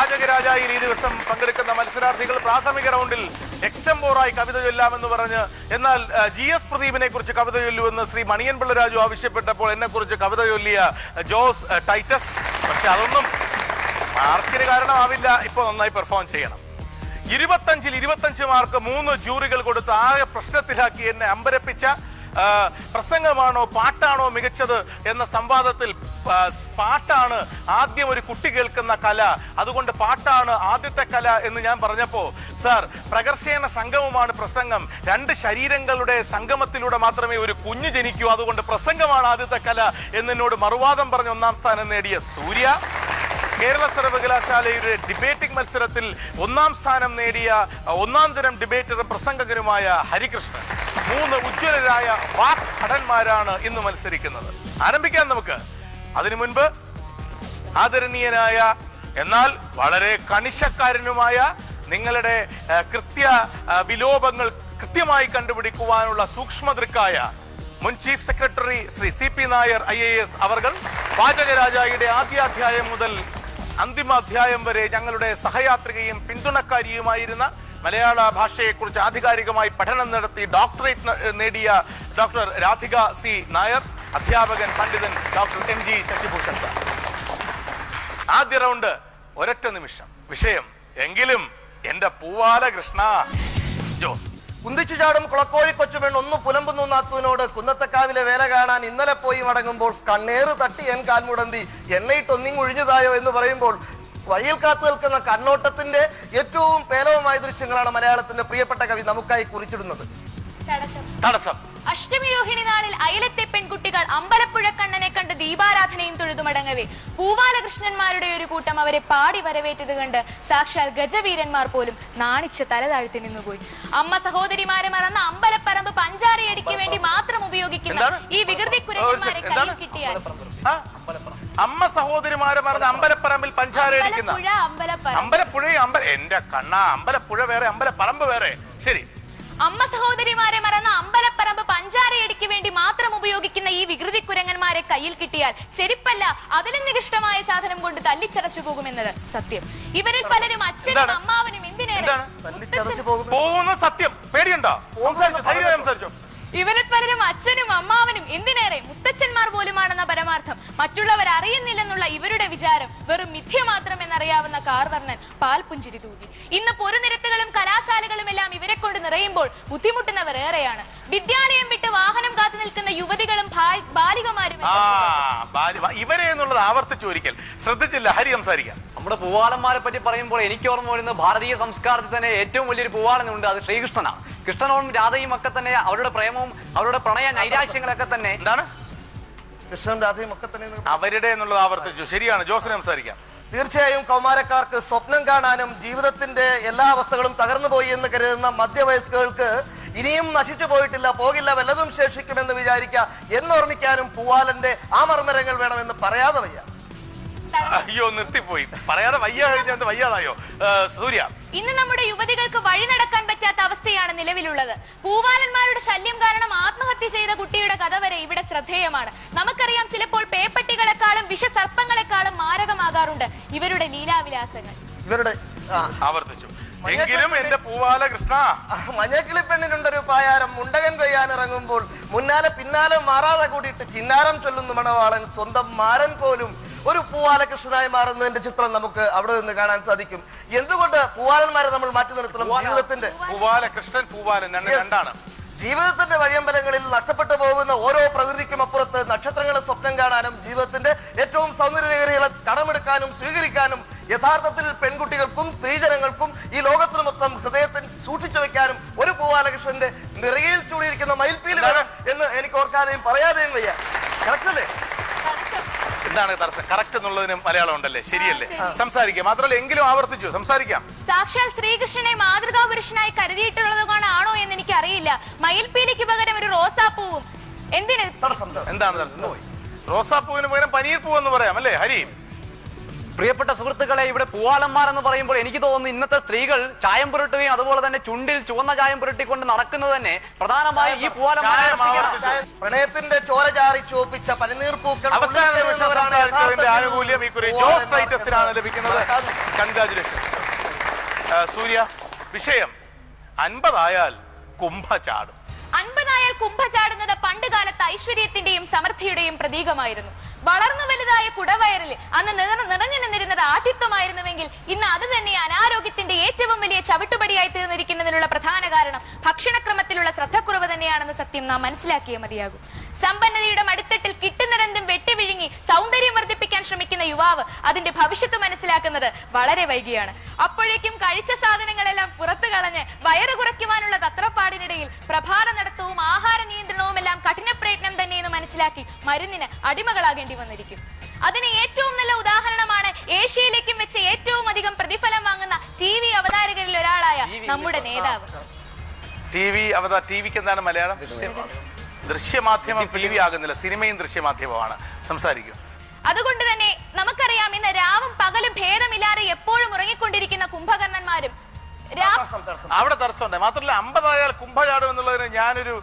വാചകരാജായിൽ ഈ ദിവസം പങ്കെടുക്കുന്ന മത്സരാർത്ഥികൾ പ്രാഥമിക റൗണ്ടിൽ എക്സ്റ്റംബോറായി കവിത ചൊല്ലാമെന്ന് പറഞ്ഞ് എന്നാൽ ജി എസ് പ്രദീപിനെ കുറിച്ച് കവിത ചൊല്ലുവെന്ന് ശ്രീ മണിയൻ പിള്ളരാജു ആവശ്യപ്പെട്ടപ്പോൾ എന്നെ കുറിച്ച് കവിത ചൊല്ലിയ ജോസ് ടൈറ്റസ്. പക്ഷെ അതൊന്നും മാർക്കിന് കാരണമാവില്ല. ഇപ്പൊ നന്നായി പെർഫോം ചെയ്യണം. ഇരുപത്തഞ്ചിൽ ഇരുപത്തഞ്ച് മാർക്ക് മൂന്ന് ജൂറികൾ കൊടുത്ത് ആകെ പ്രശ്നത്തിലാക്കി എന്നെ അമ്പരപ്പിച്ച പ്രസംഗമാണോ പാട്ടാണോ മികച്ചത് എന്ന സംവാദത്തിൽ പാട്ടാണ് ആദ്യം ഒരു കുട്ടി കേൾക്കുന്ന കല. അതുകൊണ്ട് പാട്ടാണ് ആദ്യത്തെ കല എന്ന് ഞാൻ പറഞ്ഞപ്പോ സാർ പ്രകർഷേണ സംഗമമാണ് പ്രസംഗം. രണ്ട് ശരീരങ്ങളുടെ സംഗമത്തിലൂടെ മാത്രമേ ഒരു കുഞ്ഞു ജനിക്കൂ. അതുകൊണ്ട് പ്രസംഗമാണ് ആദ്യത്തെ കല എന്നോട് മറുവാദം പറഞ്ഞ് ഒന്നാം സ്ഥാനം നേടിയ സൂര്യ. കേരള സർവകലാശാലയുടെ ഡിബേറ്റിംഗ് മത്സരത്തിൽ ഒന്നാം സ്ഥാനം നേടിയ ഒന്നാം തരം ഡിബേറ്ററും പ്രസംഗകനുമായ ഹരികൃഷ്ണൻ. മൂന്ന് ഉജ്ജ്വലരായ വാക് ഭടന്മാരാണ് ഇന്ന് മത്സരിക്കുന്നത്. ആരംഭിക്കാം നമുക്ക്. അതിനു മുൻപ് ആദരണീയനായ എന്നാൽ വളരെ കണിശക്കാരനുമായ നിങ്ങളുടെ കൃത്യ വിലോപങ്ങൾ കൃത്യമായി കണ്ടുപിടിക്കുവാനുള്ള സൂക്ഷ്മദൃക്കായ മുൻ chief secretary Shri C P Nair I A S അവർ വാചകരാജായുടെ ആദ്യാധ്യായം മുതൽ അന്തിമ അധ്യായം വരെ ഞങ്ങളുടെ സഹയാത്രികയും പിന്തുണക്കാരിയുമായിരുന്ന മലയാള ഭാഷയെക്കുറിച്ച് ആധികാരികമായി പഠനം നടത്തി ഡോക്ടറേറ്റ് നേടിയ ഡോക്ടർ രാധിക സി നായർ അധ്യാപകൻ പണ്ഡിതൻ doctor M G Sashibhushan sir. ആദ്യ റൗണ്ട് ഒരൊറ്റ നിമിഷം. വിഷയം എങ്കിലും എന്റെ പൂവാല കൃഷ്ണ ജോസ്. കുന്തിച്ചു ചാടും കുളക്കോഴി കൊച്ചുപെൺ ഒന്ന് പുലമ്പുന്നു നാത്തുവിനോട് കുന്നത്തക്കാവിലെ വേല കാണാൻ ഇന്നലെ പോയി മടങ്ങുമ്പോൾ കണ്ണേറ് തട്ടി എൻ കാൽമുടന്തി എണ്ണയിട്ടൊന്നിങ് ഒഴിഞ്ഞതായോ എന്ന് പറയുമ്പോൾ വഴിയിൽ കാത്തു നിൽക്കുന്ന കണ്ണോട്ടത്തിന്റെ ഏറ്റവും പേലവമായ ദൃശ്യങ്ങളാണ് മലയാളത്തിന്റെ പ്രിയപ്പെട്ട കവി നമുക്കായി കുറിച്ചിടുന്നത്. തടസ്സം. തടസ്സം. അഷ്ടമി രോഹിണി നാളിൽ അയലത്തെ പെൺകുട്ടികൾ അമ്പലപ്പുഴ കണ്ണനെ കണ്ട് ദീപാരാധനയും തൊഴുതുമടങ്ങവേ. പൂവാലകൃഷ്ണന്മാരുടെ ഒരു കൂട്ടം അവരെ പാടി വരവേറ്റത് കണ്ട് സാക്ഷാൽ ഗജവീരന്മാർ പോലും നാണിച്ച് തലതാഴ്ത്തി നിന്നുപോയി. അമ്മ സഹോദരിമാരെ മറന്ന അമ്പലപ്പറമ്പ് പഞ്ചാരയടിക്ക് വേണ്ടി മാത്രം ഉപയോഗിക്കുന്ന ഈ വികൃതി കുരങ്ങന്മാരെ? കയ്യിൽ കിട്ടിയാൽ അമ്മ സഹോദരിമാരെ മറന്ന് അമ്പലപ്പറമ്പിൽ പഞ്ചാര അടിക്കുന്ന അമ്പലപ്പുഴ അമ്പല എന്റെ കണ്ണ അമ്പലപ്പുഴ വേറെ അമ്പലപ്പറമ്പ് വേറെ. ശരി. അമ്മ സഹോദരിമാരെ മറന്ന അമ്പലപ്പറമ്പ് പഞ്ചാരയടിക്ക് വേണ്ടി മാത്രം ഉപയോഗിക്കുന്ന ഈ വികൃതി കുരങ്ങന്മാരെ കയ്യിൽ കിട്ടിയാൽ ചെരിപ്പല്ല അതിലും നികൃഷ്ടമായ സാധനം കൊണ്ട് തല്ലിച്ചടച്ചു പോകുമെന്നത് സത്യം. ഇവരിൽ പലരും അച്ഛനും? അമ്മാവനും എന്തിനേറെ പോകുന്ന സത്യം. പേടിയുണ്ടോ? ഇവരിൽ പലരും അച്ഛനും അമ്മാവനും എന്തിനേറെ മുത്തച്ഛന്മാർ പോലുമാണെന്ന പരമാർത്ഥം. മറ്റുള്ളവർ അറിയുന്നില്ലെന്നുള്ള ഇവരുടെ വിചാരം വെറും മിഥ്യ മാത്രം എന്നറിയാവുന്ന കാർവർണൻ പാൽപുഞ്ചിരി തൂകി ഇന്ന് പൊരുനിരത്തുകളും കലാശാലകളും എല്ലാം ഇവരെ കൊണ്ട് നിറയുമ്പോൾ ബുദ്ധിമുട്ടുന്നവർ ഏറെയാണ്. വിദ്യാലയം വിട്ട് വാഹനം കാത്തു നിൽക്കുന്ന യുവതികളും ബാലികമാരും ഇവരെ എന്നുള്ളത് ആവർത്തിച്ചു ഒരിക്കൽ. ശ്രദ്ധിച്ചില്ല ഹരി സംസാരിക്കാം. നമ്മുടെ പൂവാളന്മാരെ പറ്റി പറയുമ്പോൾ എനിക്ക് ഓർമ്മ വരുന്നത് ഭാരതീയ സംസ്കാരത്തിൽ തന്നെ ഏറ്റവും വലിയൊരു പൂവാളനുണ്ട് അത് ശ്രീകൃഷ്ണനാണ്. കൃഷ്ണനോടും രാധയും ഒക്കെ തന്നെ അവരുടെ പ്രേമവും അവരുടെ പ്രണയ നൈരാശ്യങ്ങളൊക്കെ തന്നെ എന്താണ്? കൃഷ്ണൻ രാധയും ഒക്കെ തന്നെ അവരുടെ എന്നുള്ളത് ആവർത്തിച്ചു. ശരിയാണ് ജോസിന് സംസാരിക്കാം. തീർച്ചയായും കൗമാരക്കാർക്ക് സ്വപ്നം കാണാനും ജീവിതത്തിന്റെ എല്ലാ അവസ്ഥകളും തകർന്നു പോയി എന്ന് കരുതുന്ന മധ്യവയസ്കൾക്ക് ഇനിയും നശിച്ചു പോയിട്ടില്ല പോകില്ല വല്ലതും ശേഷിക്കുമെന്ന് വിചാരിക്കുക എന്നോർമ്മിക്കാനും പൂവാലന്റെ ആ മർമ്മരങ്ങൾ വേണമെന്ന് പറയാതെ വയ്യ. അയ്യോ നിർത്തിപ്പോയി. പറയാതെ വയ്യാതെ വയ്യാതായോ? സൂര്യ. ഇന്ന് നമ്മുടെ യുവതികൾക്ക് വഴി നടക്കാൻ പറ്റാത്ത അവസ്ഥയാണ് നിലവിലുള്ളത്. പൂവാലന്മാരുടെ ശല്യം കാരണം ആത്മഹത്യ ചെയ്ത കുട്ടിയുടെ കഥ വരെ ഇവിടെ ശ്രദ്ധേയമാണ്. നമുക്കറിയാം ചിലപ്പോൾ പേപ്പട്ടികളെക്കാളും വിഷസർപ്പങ്ങളെക്കാളും മാരകമാകാറുണ്ട് ഇവരുടെ ലീലാവിലാസങ്ങൾ. ഇവരുടെ ആവർത്തിച്ചു. എങ്കിലും എന്റെ പൂവാല കൃഷ്ണ. മഞ്ഞക്കിളി പെണ്ണിനുണ്ടൊരു പായാരം മുണ്ടകൻ കൊയ്യാൻ ഇറങ്ങുമ്പോൾ മുന്നാലെ പിന്നാലെ മാറാതെ കൂടിയിട്ട് കിന്നാരം ചൊല്ലുന്നു മണവാളൻ സ്വന്തം മാരൻ പോലും ഒരു പൂവാലകൃഷ്ണനായി മാറുന്നതിന്റെ ചിത്രം നമുക്ക് അവിടെ നിന്ന് കാണാൻ സാധിക്കും. എന്തുകൊണ്ട് പൂവാലന്മാരെ നമ്മൾ മാറ്റി നിർത്തണം? ജീവിതത്തിന്റെ പൂവാലകൃഷ്ണൻ പൂവാലൻ രണ്ട് രണ്ടാണ്. ജീവിതത്തിന്റെ വഴിയമ്പലങ്ങളിൽ നഷ്ടപ്പെട്ടു പോകുന്ന ഓരോ പ്രകൃതിക്കും അപ്പുറത്ത് നക്ഷത്രങ്ങളെ സ്വപ്നം കാണാനും ജീവിതത്തിന്റെ ഏറ്റവും സൗന്ദര്യകളെ കടമെടുക്കാനും സ്വീകരിക്കാനും യഥാർത്ഥത്തിൽ പെൺകുട്ടികൾക്കും സ്ത്രീജനങ്ങൾക്കും എന്താണ് തടസ്സം? കറക്റ്റ് എന്നുള്ളതിന് മലയാളം ഉണ്ടല്ലേ? ശരിയല്ലേ. സംസാരിക്കാം. മാത്രമല്ല എങ്കിലും ആവർത്തിച്ചു. സംസാരിക്കാം. സാക്ഷാൽ ശ്രീകൃഷ്ണനെ മാതൃകാ പുരുഷനായി കരുതിയിട്ടുള്ളത് കൊണ്ടാണോ എന്ന് എനിക്ക് അറിയില്ല മയിൽപ്പീലിക്ക് പകരം ഒരു റോസാപ്പൂവും. എന്തിന്. എന്താണ് തടസ്സം? റോസാപ്പൂവിന് പകരം പനീർ പൂ എന്ന് പറയാം അല്ലേ? ഹരി? പ്രിയപ്പെട്ട സുഹൃത്തുക്കളെ ഇവിടെ പൂവാലന്മാർ എന്ന് പറയുമ്പോൾ എനിക്ക് തോന്നുന്നു ഇന്നത്തെ സ്ത്രീകൾ ചായം പുരട്ടുകയും അതുപോലെ തന്നെ ചുണ്ടിൽ ചുവന്ന ചായം പുരട്ടിക്കൊണ്ട് നടക്കുന്നത് തന്നെ പ്രധാനമായും ഈ പൂവാലന്മാരെ പ്രണയത്തിന്റെ ചോര ചാറി ചോപ്പിച്ച പനിനീർ പൂക്കൾ അവസാന നിമിഷം സംസാരിച്ചതിന്റെ ആനുകൂല്യം. ഈ കുറി ജോസ് ടൈറ്റസിനാണ് ലഭിക്കുന്നത്. സൂര്യ വിഷയം. അൻപതായാൽ കുംഭ ചാടും അൻപതായാൽ കുംഭ ചാടുന്നത് പണ്ട് കാലത്ത് ഐശ്വര്യത്തിന്റെയും സമൃദ്ധിയുടെയും പ്രതീകമായിരുന്നു. വളർന്നു വലുതായ കുടവയറിൽ അന്ന് നിറ- നിറഞ്ഞു നിന്നിരുന്നത് ആഠിത്വമായിരുന്നുവെങ്കിൽ ഇന്ന് അത് തന്നെ അനാരോഗ്യത്തിന്റെ ഏറ്റവും വലിയ ചവിട്ടുപടിയായി തീർന്നിരിക്കുന്നതിനുള്ള പ്രധാന കാരണം ഭക്ഷണക്രമത്തിലുള്ള ശ്രദ്ധക്കുറവ് തന്നെയാണെന്ന സത്യം നാം മനസ്സിലാക്കിയേ മതിയാകും. സമ്പന്നതയുടെ മടിത്തട്ടിൽ കിട്ടുന്നതെന്തും വെട്ടിവിഴുങ്ങി സൗന്ദര്യം വർദ്ധിപ്പിക്കാൻ ശ്രമിക്കുന്ന യുവാവ് അതിന്റെ ഭവിഷ്യത്ത് മനസ്സിലാക്കുന്നത് വളരെ വൈകിയാണ്. അപ്പോഴേക്കും കഴിച്ച സാധനങ്ങളെല്ലാം പുറത്തു കളഞ്ഞ് വയറ് കുറയ്ക്കുവാനുള്ള തത്രപ്പാടിനിടയിൽ പ്രഭാത നടത്തവും ആഹാര മനസ്സിലാക്കി മരുന്നിന് അടിമകളാകേണ്ടി വന്നിരിക്കും. അതിന് ഏറ്റവും നല്ല ഉദാഹരണമാണ് ഏഷ്യയിലേക്കും വെച്ച് ഏറ്റവും അധികം പ്രതിഫലം വാങ്ങുന്ന ടി വി അവതാരകരിൽ ഒരാളായ നമ്മുടെ നേതാവ്. ടി വി അവതാ ടി വിക്ക് എന്താണ് മലയാളം? ദൃശ്യമാധ്യമം. ടി വി ആകുന്നില്ല. സിനിമയും ദൃശ്യമാധ്യമമാണ്. സംസാരിക്കും. അതുകൊണ്ട് തന്നെ നമുക്കറിയാം ഇന്ന് രാവും പകലും അവിടെ തടസ്സമുണ്ട്. മാത്രമല്ല അമ്പതായാൽ കുംഭചാടും എന്നുള്ളതിന് ഞാനൊരു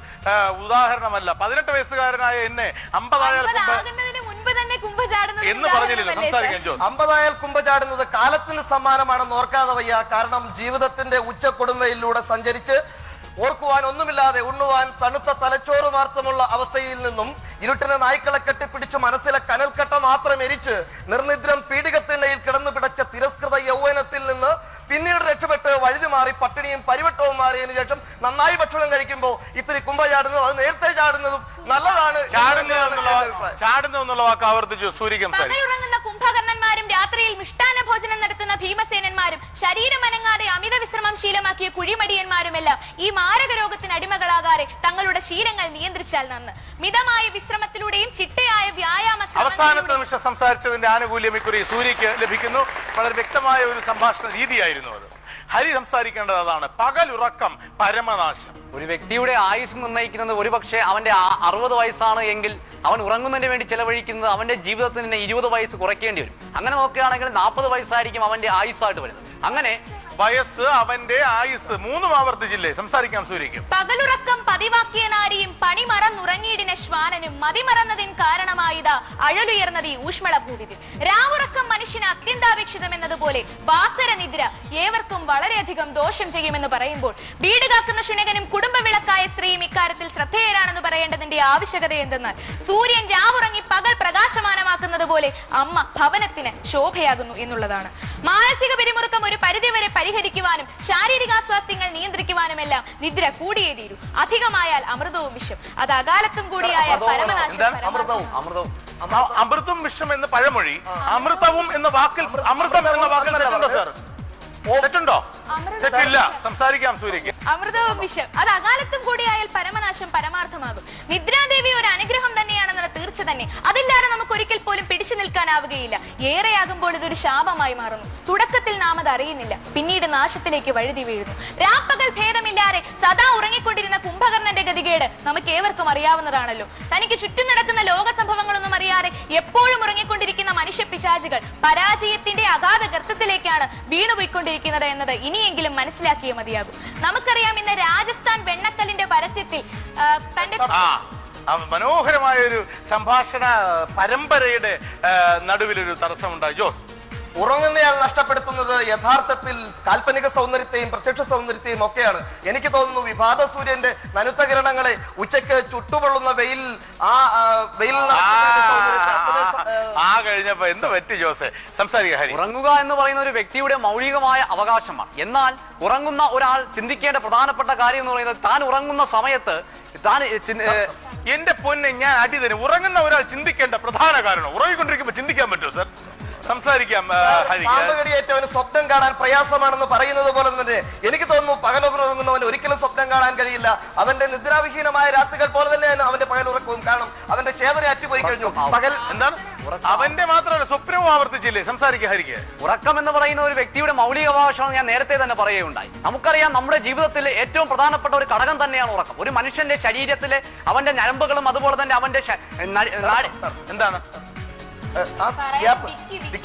ഉദാഹരണമല്ല. പതിനെട്ട് വയസ്സുകാരനായ എന്നെ അമ്പതായാൽ എന്ന് പറഞ്ഞില്ലല്ലോ. സംസാരിക്കാൻ? ജോസ്. അമ്പതായാൽ കുംഭചാടുന്നത് കാലത്തിന് സമ്മാനമാണെന്ന് ഓർക്കാതെ വയ്യ. കാരണം ജീവിതത്തിന്റെ ഉച്ച കൊടുമ്പയിലൂടെ സഞ്ചരിച്ച് ഓർക്കുവാൻ ഒന്നുമില്ലാതെ ഉണ്ണുവാൻ തണുത്ത തലച്ചോറ് മാത്രമുള്ള അവസ്ഥയിൽ നിന്നും ഇരുട്ടിന് നായ്ക്കളെ കെട്ടിപ്പിടിച്ച് മനസ്സിലെ കനൽക്കട്ട മാത്രം എരിച്ച് നിർനിദ്രം പീഡികത്തിണ്ണയിൽ കിടന്നു പിടച്ച തിരസ്കൃത യൗവനത്തിൽ നിന്ന് പിന്നീട് രക്ഷപ്പെട്ട് വഴുതി മാറി പട്ടിണിയും പരിവട്ടവും മാറിയതിനു ശേഷം നന്നായി ഭക്ഷണം കഴിക്കുമ്പോൾ ഇത്തിരി കുമ്പ ചാടുന്നതും അത് നേരത്തെ ചാടുന്നതും നല്ലതാണ് ചാടുന്നു എന്ന് എന്നുള്ള വാക്ക് ആവർത്തിച്ചു സൂര്യകം കുംഭകർണന്മാരും രാത്രിയിൽ മിഷ്ടാന ഭോജനം നടത്തുന്ന ഭീമസേനന്മാരും ശരീരം അനങ്ങാതെ അമിത വിശ്രമം ശീലമാക്കിയ കുഴിമടിയന്മാരുമെല്ലാം ഈ മാരക രോഗത്തിന് അടിമകളാകാതെ തങ്ങളുടെ ശീലങ്ങൾ നിയന്ത്രിച്ചാൽ നന്ന്. മിതമായ വിശ്രമത്തിലൂടെയും ചിട്ടയായ വ്യായാമ അവസാനത്തെ നിമിഷം സംസാരിച്ചതിന്റെ ആനുകൂല്യം ഇക്കുറി സൂര്യക്ക് ലഭിക്കുന്നു. വളരെ വ്യക്തമായ ഒരു സംഭാഷണ രീതിയായിരുന്നു അത്. ഹരി സംസാരിക്കേണ്ടത് അതാണ്. പകലുറക്കം പരമനാശം. ഒരു വ്യക്തിയുടെ ആയുസ് നിർണയിക്കുന്നത് ഒരുപക്ഷെ അവന്റെ അറുപത് വയസ്സാണ് എങ്കിൽ അവൻ ഉറങ്ങുന്നതിന് വേണ്ടി ചെലവഴിക്കുന്നത് അവന്റെ ജീവിതത്തിന് തന്നെ ഇരുപത് വയസ്സ് കുറയ്ക്കേണ്ടി വരും. അങ്ങനെ നോക്കുകയാണെങ്കിൽ നാൽപ്പത് വയസ്സായിരിക്കും അവന്റെ ആയുസ്സായിട്ട് വരുന്നത്. അങ്ങനെ വയസ്സ് അവന്റെ ആയുസ് മൂന്നും ആവർത്തിച്ചില്ലേ? സംസാരിക്കാം സൂര്യക്കും പകലുറക്കം പതിവാക്കിയ നാരിയും പണിമറന്നുറങ്ങിയിടിന ശ്വാനനും മതിമറന്നതിൻ കാരണമായത് അഴലുയർന്നത് ഈ ഊഷ്മള ഭൂവിതിൽ രാവുറക്കം മനുഷ്യന് അത്യന്താപേക്ഷിതം എന്നതുപോലെ വാസര നിദ്ര ഏവർക്കും വളരെയധികം ദോഷം ചെയ്യുമെന്ന് പറയുമ്പോൾ വീട് കാക്കുന്ന ശുനകനും കുടുംബ വിളക്കായ സ്ത്രീയും ഇക്കാര്യത്തിൽ ശ്രദ്ധേയരാണെന്ന് പറയേണ്ടതിന്റെ ആവശ്യകത എന്തെന്നാൽ സൂര്യൻ രാവുറങ്ങി പകൽ പ്രകാശമാനമാക്കുന്നത് പോലെ അമ്മ ഭവനത്തിന് ശോഭയാകുന്നു എന്നുള്ളതാണ്. മാനസിക പിരിമുറുക്കം ഒരു പരിധിവരെ പരിഹരിക്കുവാനും ശാരീരികാസ്വാസ്ഥ്യങ്ങൾ നിയന്ത്രിക്കുവാനുമെല്ലാം നിദ്ര കൂടിയേ തീരൂ അധികമായാൽ അമൃതവും വിഷം. അത് അകാലത്തും കൂടിയായ പരമനാശം അമൃതും വിഷം എന്ന് പഴമൊഴി അമൃതവും എന്ന വാക്കിൽ അമൃതം എന്ന വാക്കിൽ തെറ്റുണ്ടോ. തെറ്റില്ല. സംസാരിക്കാം സൂര്യക്ക്. അമൃതവും വിഷം അത് അകാലത്തും കൂടിയായാൽ പരമനാശം പരമാർത്ഥമാകും. നിദ്രാദേവി ഒരു അനുഗ്രഹം തന്നെയാണെന്നുള്ള തീർച്ച തന്നെ. അതില്ലാതെ നമുക്ക് ഒരിക്കൽ പോലും പിടിച്ചു നിൽക്കാനാവുകയില്ല. ഏറെയാകുമ്പോൾ ഇതൊരു ശാപമായി മാറുന്നു. തുടക്കത്തിൽ നാം അത് അറിയുന്നില്ല. പിന്നീട് നാശത്തിലേക്ക് വഴുതി വീഴുന്നു. രാപ്പകൽ ഭേദമില്ലാതെ സദാ ഉറങ്ങിക്കൊണ്ടിരുന്ന കുംഭകർണന്റെ ഗതികേട് നമുക്ക് ഏവർക്കും അറിയാവുന്നതാണല്ലോ. തനിക്ക് ചുറ്റും നടക്കുന്ന ലോക സംഭവങ്ങളൊന്നും അറിയാതെ എപ്പോഴും ഉറങ്ങിക്കൊണ്ടിരിക്കുന്ന മനുഷ്യ പിശാചുകൾ പരാജയത്തിന്റെ അഗാധ ഗർത്തത്തിലേക്കാണ് വീണുപോയിക്കൊണ്ടിരിക്കുന്നത് എന്നത് ഇനിയെങ്കിലും മനസ്സിലാക്കിയേ മതിയാകും. നമുക്കറിയാം ഇന്ന് രാജസ്ഥാൻ വെണ്ണക്കല്ലിന്റെ പരസ്യത്തിൽ തന്റെ മനോഹരമായ ഒരു സംഭാഷണ പരമ്പരയുടെ നടുവിലൊരു തടസ്സമുണ്ടായി. ജോസ്. ഉറങ്ങുന്നയാൾ നഷ്ടപ്പെടുത്തുന്നത് യഥാർത്ഥത്തിൽ കാൽപ്പനിക സൗന്ദര്യത്തെയും പ്രത്യക്ഷ സൗന്ദര്യത്തെയും ഒക്കെയാണ്. എനിക്ക് തോന്നുന്നു വിഭാത സൂര്യന്റെ നനുത്ത കിരണങ്ങളെ ഉച്ചയ്ക്ക് ചുട്ടുപൊള്ളുന്ന വെയിൽ ആ വെയിൽ ആ, കഴിഞ്ഞപ്പോ എന്ത് പറ്റി ജോസെ? സംസാരിക്കുക ഹരി. ഉറങ്ങുക എന്ന് പറയുന്ന ഒരു വ്യക്തിയുടെ മൗലികമായ അവകാശമാണ്. എന്നാൽ ഉറങ്ങുന്ന ഒരാൾ ചിന്തിക്കേണ്ട പ്രധാനപ്പെട്ട കാര്യം എന്ന് പറയുന്നത് താൻ ഉറങ്ങുന്ന സമയത്ത് താൻ എന്റെ പൊന്നെ ഞാൻ അടി തരും ഉറങ്ങുന്ന ഒരാൾ ചിന്തിക്കേണ്ട പ്രധാന കാരണം. ഉറങ്ങിക്കൊണ്ടിരിക്കുമ്പോ ചിന്തിക്കാൻ പറ്റുമോ സർ? സംസാരിക്കാം പാമ്പുകടിയേറ്റവന് സ്വപ്നം കാണാൻ പ്രയാസമാണെന്ന് പറയുന്നത് പോലെ തന്നെ എനിക്ക് തോന്നുന്നു പകലുറങ്ങുന്നവന് ഒരിക്കലും സ്വപ്നം കാണാൻ കഴിയില്ല. അവന്റെ നിദ്രാവിഹീനമായ രാത്രികൾ പോലെ തന്നെയാണ് അവന്റെ പകലുറക്കവും. കാരണം അവന്റെ ചേതന അറ്റുപോയി കഴിഞ്ഞു. പകൽ എന്താണ്? അവന്റെ മാത്രമല്ല സ്വപ്നവും ആവർത്തിച്ചില്ലേ? സംസാരിക്കുക ഹരിക്ക്. ഉറക്കം എന്ന് പറയുന്ന ഒരു വ്യക്തിയുടെ മൗലിക അവകാശമാണ് ഞാൻ നേരത്തെ തന്നെ പറയുകയുണ്ടായി. നമുക്കറിയാം നമ്മുടെ ജീവിതത്തിൽ ഏറ്റവും പ്രധാനപ്പെട്ട ഒരു ഘടകം തന്നെയാണ് ഉറക്കം. ഒരു മനുഷ്യന്റെ ശരീരത്തിലെ അവന്റെ ഞരമ്പുകളും അതുപോലെ തന്നെ അവന്റെ നാഡി- എന്താണ്?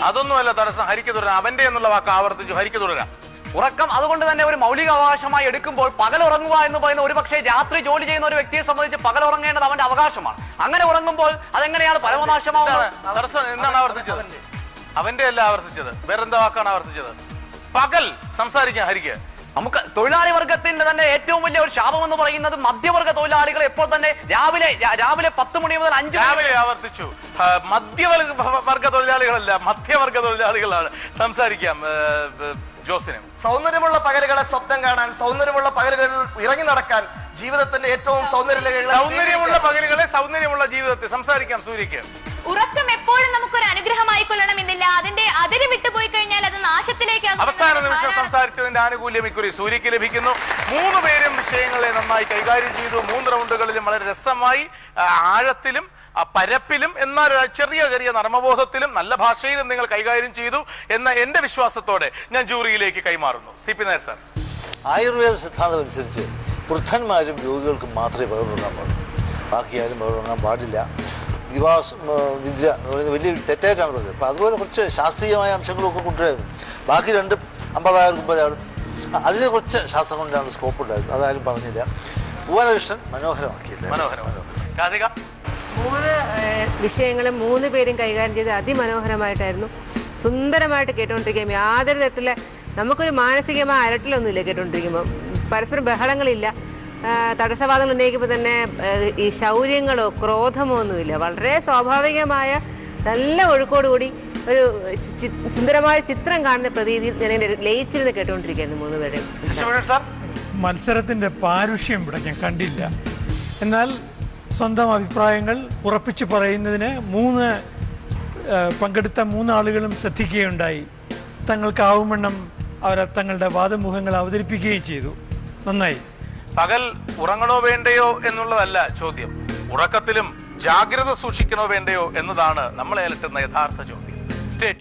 അതൊന്നുമല്ല തടസ്സം. ഹരിക്ക് തുടരാം അവന്റെ എന്നുള്ള വാക്ക് ആവർത്തിച്ചു. ഹരിക്ക് തുടരാം ഉറക്കം അതുകൊണ്ട് തന്നെ ഒരു മൗലിക അവകാശമായി എടുക്കുമ്പോൾ പകൽ ഉറങ്ങുക എന്ന് പറയുന്ന ഒരു പക്ഷേ രാത്രി ജോലി ചെയ്യുന്ന ഒരു വ്യക്തിയെ സംബന്ധിച്ച് പകൽ ഉറങ്ങേണ്ടത് അവന്റെ അവകാശമാണ്. അങ്ങനെ ഉറങ്ങുമ്പോൾ അതെങ്ങനെയാണ് പരമനാശമാവുന്നത്? എന്താണ്? ആവർത്തിച്ചത്? അവന്റെ അല്ല ആവർത്തിച്ചത്. വേറെന്താ വാക്കാണ് ആവർത്തിച്ചത്? പകൽ. സംസാരിക്കാം ഹരിക്ക്. നമുക്ക് തൊഴിലാളി വർഗത്തിന്റെ തന്നെ ഏറ്റവും വലിയ ഒരു ശാപം എന്ന് പറയുന്നത് മധ്യവർഗ തൊഴിലാളികൾ എപ്പോൾ തന്നെ രാവിലെ രാവിലെ പത്ത് മണി മുതൽ അഞ്ച് മണി രാവിലെ ആവർത്തിച്ചു. മധ്യവർഗ വർഗ തൊഴിലാളികളല്ല മധ്യവർഗ തൊഴിലാളികളാണ്. സംസാരിക്കാം ഏ, സൗന്ദര്യമുള്ള പകലുകളെ സ്വപ്നം കാണാൻ സൗന്ദര്യമുള്ള പകലുകളിൽ ഇറങ്ങി നടക്കാൻ ജീവിതത്തിന്റെ ഏറ്റവും സൗന്ദര്യ സൗന്ദര്യമുള്ള പകലുകളെ സൗന്ദര്യമുള്ള ജീവിതത്തെ സംസാരിക്കാം സൂര്യക്ക്. ഉറക്കം എപ്പോഴും നമുക്കൊരു അനുഗ്രഹമായി കൊള്ളണമെന്നില്ല അതിന്റെ അതിര് അവസാന നിമിഷം സംസാരിച്ചതിന്റെ ആനുകൂല്യം ഇക്കുറി സൂര്യക്ക് ലഭിക്കുന്നു. മൂന്ന് പേരും വിഷയങ്ങളെ നന്നായി കൈകാര്യം ചെയ്തു. മൂന്ന് റൗണ്ടുകളിലും വളരെ രസമായി ആഴത്തിലും ആ, പരപ്പിലും എന്നാൽ ചെറിയ ചെറിയ നർമ്മബോധത്തിലും നല്ല ഭാഷയിലും നിങ്ങൾ കൈകാര്യം ചെയ്തു എന്ന എന്റെ വിശ്വാസത്തോടെ ഞാൻ ജൂറിയിലേക്ക് കൈമാറുന്നു. C P Nair sir. Ayurveda സിദ്ധാന്തം അനുസരിച്ച് വൃദ്ധന്മാരും രോഗികൾക്കും മാത്രമേ പകർന്നുറങ്ങാൻ പാടുള്ളൂ. ബാക്കി ആരും പാടില്ല. ദിവാസ് വിദ്യ നിദ്ര എന്ന് പറയുന്നത് വലിയ തെറ്റായിട്ടാണ് പറയുന്നത് അപ്പോൾ അതുപോലെ കുറച്ച് ശാസ്ത്രീയമായ അംശങ്ങളൊക്കെ കൊണ്ടുവരായിരുന്നു. ബാക്കി രണ്ട് അമ്പതായിരം മുപ്പതായിരം. അതിന് കുറച്ച് ശാസ്ത്രം കൊണ്ടാണ് സ്കോപ്പ് ഉണ്ടായിരുന്നത് അതാരും പറഞ്ഞില്ല. ഭുവനകൃഷ്ണൻ മനോഹരമാക്കിയില്ല? മൂന്ന് വിഷയങ്ങളും മൂന്ന് പേരും കൈകാര്യം ചെയ്ത് അതിമനോഹരമായിട്ടായിരുന്നു സുന്ദരമായിട്ട് കേട്ടുകൊണ്ടിരിക്കുകയും യാതൊരു തരത്തിലെ നമുക്കൊരു മാനസികമായ അരട്ടിലൊന്നുമില്ല കേട്ടുകൊണ്ടിരിക്കുമ്പോൾ പരസ്പരം ബഹളങ്ങളില്ല. തടസ്സവാദങ്ങൾ ഉന്നയിക്കുമ്പോൾ തന്നെ ഈ ശൗര്യങ്ങളോ ക്രോധമോ ഒന്നുമില്ല. വളരെ സ്വാഭാവികമായ നല്ല ഒഴുക്കോടുകൂടി ഒരു സുന്ദരമായ ചിത്രം കാണുന്ന പ്രതീതിയിൽ ഞാൻ ലയിച്ചിരുന്ന് കേട്ടുകൊണ്ടിരിക്കുന്നു മൂന്ന് പേരെ. മത്സരത്തിന്റെ പാരുഷ്യം ഇവിടെ ഞാൻ കണ്ടില്ല. എന്നാൽ സ്വന്തം അഭിപ്രായങ്ങൾ ഉറപ്പിച്ചു പറയുന്നതിന് മൂന്ന് പങ്കെടുത്ത മൂന്നാളുകളും ശ്രദ്ധിക്കുകയുണ്ടായി. തങ്ങൾക്കാവുമെണ്ണം അവർ തങ്ങളുടെ വാദമുഖങ്ങൾ അവതരിപ്പിക്കുകയും ചെയ്തു. നന്നായി. പകൽ ഉറങ്ങണോ വേണ്ടയോ എന്നുള്ളതല്ല ചോദ്യം. ഉറക്കത്തിലും ജാഗ്രത സൂക്ഷിക്കണോ വേണ്ടയോ എന്നതാണ് നമ്മളെ അലട്ടുന്ന യഥാർത്ഥ ചോദ്യം.